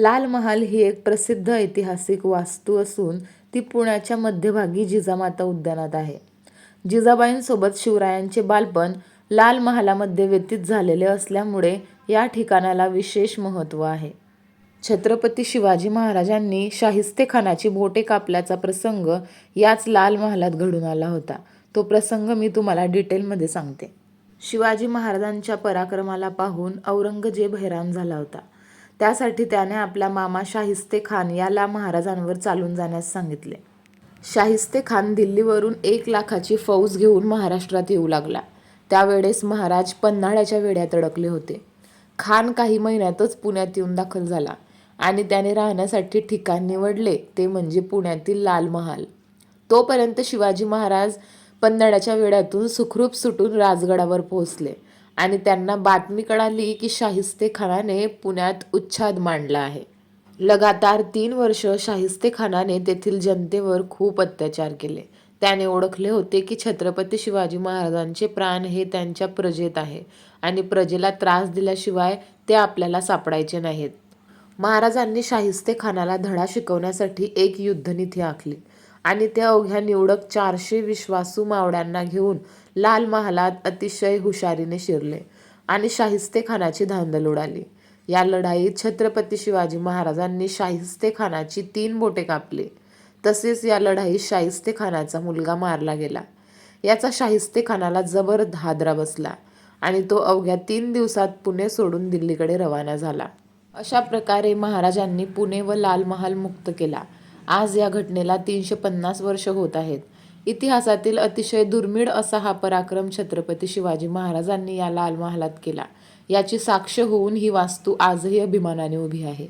लाल महाल ही एक प्रसिद्ध ऐतिहासिक वास्तू असून ती पुण्याच्या मध्यभागी जिजामाता उद्यानात आहे. जिजाबाईंसोबत शिवरायांचे बालपण लाल महालामध्ये व्यतीत झालेले असल्यामुळे या ठिकाणाला विशेष महत्त्व आहे. छत्रपती शिवाजी महाराजांनी शाहिस्तेखानाची बोटे कापल्याचा प्रसंग याच लाल महालात घडून आला होता. तो प्रसंग मी तुम्हाला डिटेलमध्ये सांगते. शिवाजी महाराजांच्या पराक्रमाला पाहून औरंगजेब हैराण झाला होता. त्यासाठी त्याने आपला मामा शाहिस्तेखान याला महाराजांवर चालून जाण्यास सांगितले. शाहिस्तेखान दिल्लीवरून एक लाखाची फौज घेऊन महाराष्ट्रात येऊ लागला. त्यावेळेस महाराज पन्हाळ्याच्या वेढ्यात अडकले होते. खान काही महिन्यातच पुण्यात येऊन दाखल झाला आणि त्याने राहण्यासाठी ठिकाण निवडले ते म्हणजे पुण्यातील लाल महाल. तोपर्यंत शिवाजी महाराज पन्हाळ्याच्या वेढ्यातून सुखरूप सुटून राजगडावर पोहोचले आणि त्यांना बातमी कळाली की शाहिस्तेखानाने पुण्यात उच्छाद मांडला आहे. लगातार तीन वर्ष शाहिस्तेखानाने तेथील जनतेवर खूप अत्याचार केले. त्याने ओळखले होते की छत्रपती शिवाजी महाराजांचे प्राण हे त्यांच्या प्रजेत आहे आणि प्रजेला त्रास दिल्याशिवाय ते आपल्याला सापडायचे नाहीत. महाराजांनी शाहिस्तेखानाला धडा शिकवण्यासाठी एक युद्धनीती आखली आणि त्या अवघ्या निवडक चारशे विश्वासू मावळ्यांना घेऊन लाल महालात अतिशय हुशारीने शिरले आणि शाहिस्तेखानाची धांदल उडाली. या लढाईत छत्रपती शिवाजी महाराजांनी शाहिस्तेखानाची तीन बोटे कापली. तसेच या लढाईत शाहिस्तेखानाचा मुलगा मारला गेला. याचा शाहिस्तेखानाला जबर हादरा बसला आणि तो अवघ्या तीन दिवसात पुणे सोडून दिल्लीकडे रवाना झाला. अशा प्रकारे महाराजांनी पुणे व लाल महाल मुक्त केला. आज या घटनेला तीनशे पन्नास वर्ष होत आहेत. इतिहासातील अतिशय दुर्मिळ असा हा पराक्रम छत्रपती शिवाजी महाराजांनी या लाल महालात केला याची साक्ष होऊन ही वास्तू आजही अभिमानाने उभी आहे.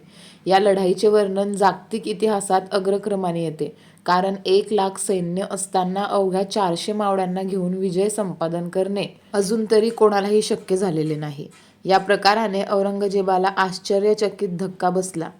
या लढाईचे वर्णन जागतिक इतिहासात अग्रक्रमाने येते कारण एक लाख सैन्य असताना अवघ्या चारशे मावळ्यांना घेऊन विजय संपादन करणे अजून तरी कोणालाही शक्य झालेले नाही. या प्रकाराने औरंगजेबाला आश्चर्यचकित धक्का बसला